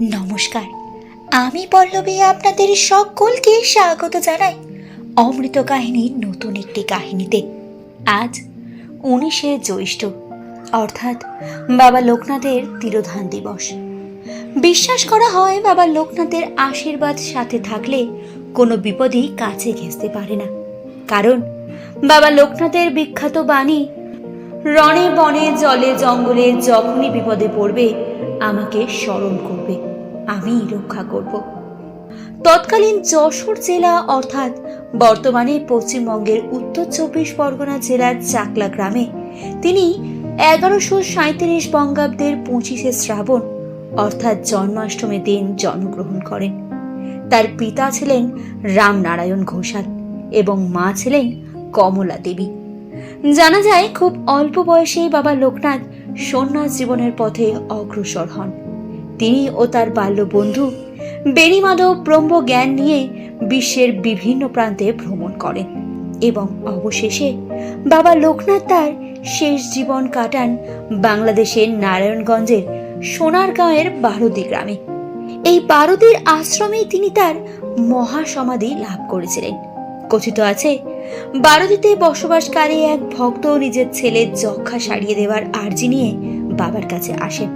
নমস্কার। আমি পল্লবী, আপনাদের সকলকে স্বাগত জানাই অমৃত কাহিনীর নতুন একটি কাহিনীতে। আজ উনিশে জ্যৈষ্ঠ, অর্থাৎ বাবা লোকনাথের তিরোধান দিবস। বিশ্বাস করা হয় বাবা লোকনাথের আশীর্বাদ সাথে থাকলে কোনো বিপদই কাছে ঘেঁচতে পারে না। কারণ বাবা লোকনাথের বিখ্যাত বাণী, রণে বনে জলে জঙ্গলে যখনই বিপদে পড়বে আমাকে স্মরণ করবে। আমি রক্ষা করব। তৎকালীন যশোর জেলা, অর্থাৎ বর্তমানে পশ্চিমবঙ্গের উত্তর চব্বিশ পরগনা জেলার চাকলা গ্রামে, তিনি এগারোশো সাঁত্রিশ বঙ্গাব্দের পঁচিশে শ্রাবণ, অর্থাৎ জন্মাষ্টমীর দিন জন্মগ্রহণ করেন। তার পিতা ছিলেন রামনারায়ণ ঘোষাল এবং মা ছিলেন কমলা দেবী। জানা যায়, খুব অল্প বয়সেই বাবা লোকনাথ সন্ন্যাস জীবনের পথে অগ্রসর হন। তিনি ও তার বাল্য বন্ধু বেণীমাধব ব্রহ্ম জ্ঞান নিয়ে বিশ্বের বিভিন্ন প্রান্তে ভ্রমণ করেন এবং অবশেষে বাবা লোকনাথ তার শেষ জীবন কাটান বাংলাদেশের নারায়ণগঞ্জের সোনারগাঁয়ের বারুদি গ্রামে। এই বারুদির আশ্রমেই তিনি তার মহাসমাধি লাভ করেছিলেন। কথিত আছে, বারুদিতে বসবাসকারী এক ভক্ত নিজের ছেলের যক্ষা সারিয়ে দেওয়ার আর্জি নিয়ে বাবার কাছে আসেন।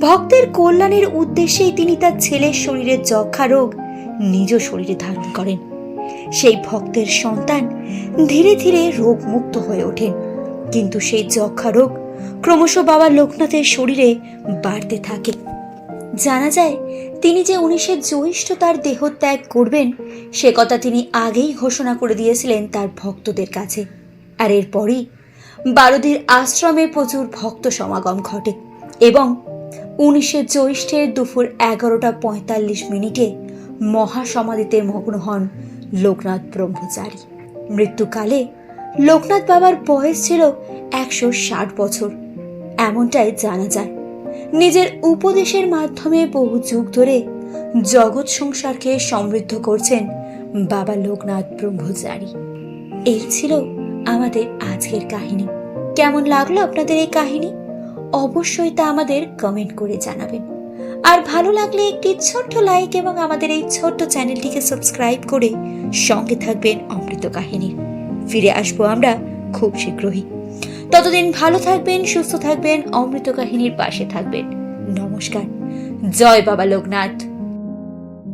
ভক্তের কল্যাণের উদ্দেশ্যেই তিনি তার ছেলের শরীরের যক্ষা রোগ নিজ শরীরে ধারণ করেন। সেই ভক্তের সন্তান ধীরে ধীরে রোগ মুক্ত হয়ে ওঠেন কিন্তু সেই যক্ষা রোগ ক্রমশ বাবা লোকনাথের শরীরে বাড়তে থাকে। জানা যায়, তিনি যে উনিশে জ্যৈষ্ঠ তার দেহত্যাগ করবেন, সে কথা তিনি আগেই ঘোষণা করে দিয়েছিলেন তার ভক্তদের কাছে। আর এরপরই বারুদির আশ্রমে প্রচুর ভক্ত সমাগম ঘটে এবং উনিশে জ্যৈষ্ঠের দুপুর এগারোটা পঁয়তাল্লিশ মিনিটে মহাসমাধিতে মগ্ন হন লোকনাথ ব্রহ্মচারী। মৃত্যুকালে লোকনাথ বাবার বয়স ছিল একশো ষাট বছর, এমনটাই জানা যায়। নিজের উপদেশের মাধ্যমে বহু যুগ ধরে জগৎ সংসারকে সমৃদ্ধ করছেন বাবা লোকনাথ ব্রহ্মচারী। এই ছিল আমাদের আজকের কাহিনী। কেমন লাগল আপনাদের এই কাহিনী? অবশ্যই তা আমাদের কমেন্ট করে জানাবেন। আর ভালো লাগলে একটি ছোট্ট লাইক এবং আমাদের এই ছোট্ট চ্যানেলটিকে সাবস্ক্রাইব করে সঙ্গে থাকবেন অমৃত কাহিনীর ফিরে আসব আমরা খুব শীঘ্রই। ততদিন ভালো থাকবেন সুস্থ থাকবেন অমৃত কাহিনীর পাশে থাকবেন। নমস্কার। জয় বাবা লোকনাথ।